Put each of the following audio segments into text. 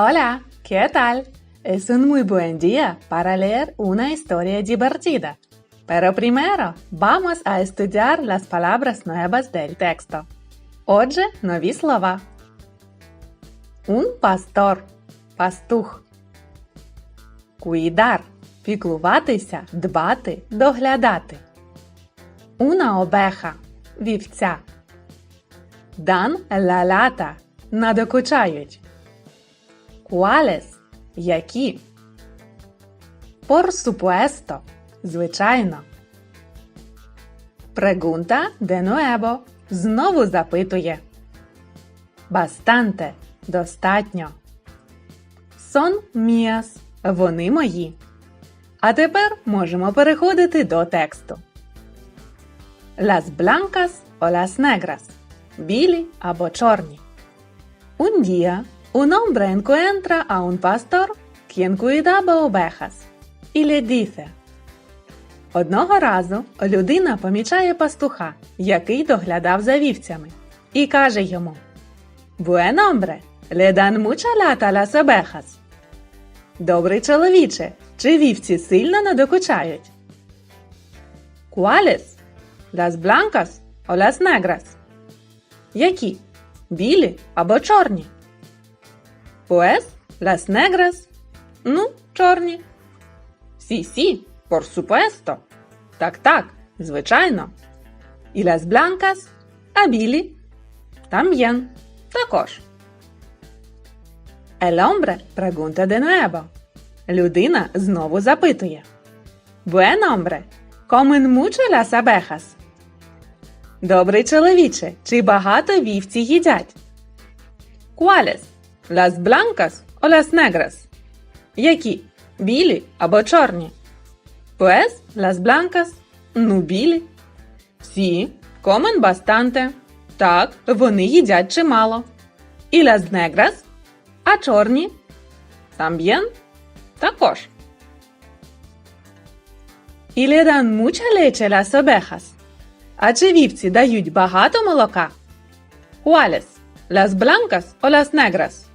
Hola, ¿qué tal? Es un muy buen día para leer una historia divertida. Pero primero vamos a estudiar las palabras nuevas del texto. Отже, нові слова. Un pastor – пастух. Cuidar – піклуватися, дбати, доглядати. Una oveja – вівця. Dan la lata – надокучають. Cuáles – які. Por supuesto – звичайно. Pregunta de nuevo – знову запитує. Bastante – достатньо. Son mías – вони мої. А тепер можемо переходити до тексту. Las blancas o las negras – білі або чорні. Un día, un hombre encuentra a un pastor quien cuidaba ovejas y le dice Одного разу людина помічає пастуха, який доглядав за вівцями, і каже йому Buen hombre, le dan mucha lata las ovejas. Добрий чоловіче, чи вівці сильно надокучають? ¿Cuáles? Las blancas o las negras? Які? Білі або чорні? Pues, las negras. Ну, чорні. Por supuesto. Так, так, звичайно. І las blancas, а білі? También. Також. Pregunta de nuevo. Людина знову запитує. Las abejas? Добрий чоловіче, чи багато вівці їдять? ¿Cuáles? Las blancas o las negras? Які? Білі або чорні? Pues, las blancas. Ну, білі. Сі, comen bastante. Так, вони їдять чимало. І las negras? А чорні? También? Також. І le dan mucha leche las ovejas? А чи вівці дають багато молока? ¿Cuáles? Las blancas o las negras?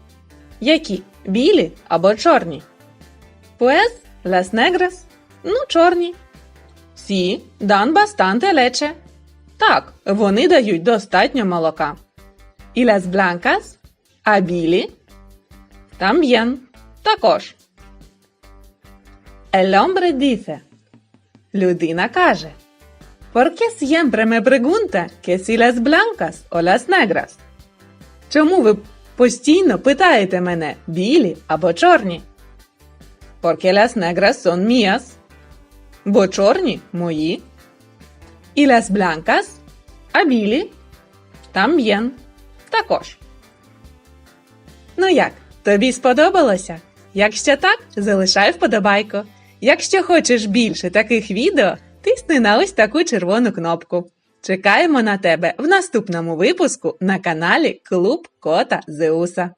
Які? Білі або чорні? Pues, las negras. Ну, чорні. Сі, dan bastante leche. Так, вони дають достатньо молока. І las blancas? А білі? También. Також. El hombre dice. Людина каже. ¿Por qué siempre me pregunta que si las blancas o? Чому ви постійно питаєте мене білі або чорні? Porque las negras son mías. Бо чорні мої. І las blancas, а білі también. Також. Ну як, тобі сподобалося? Якщо так, залишай вподобайку. Якщо хочеш більше таких відео, тисни на ось таку червону кнопку. Чекаємо на тебе в наступному випуску на каналі Клуб Кота Зеуса.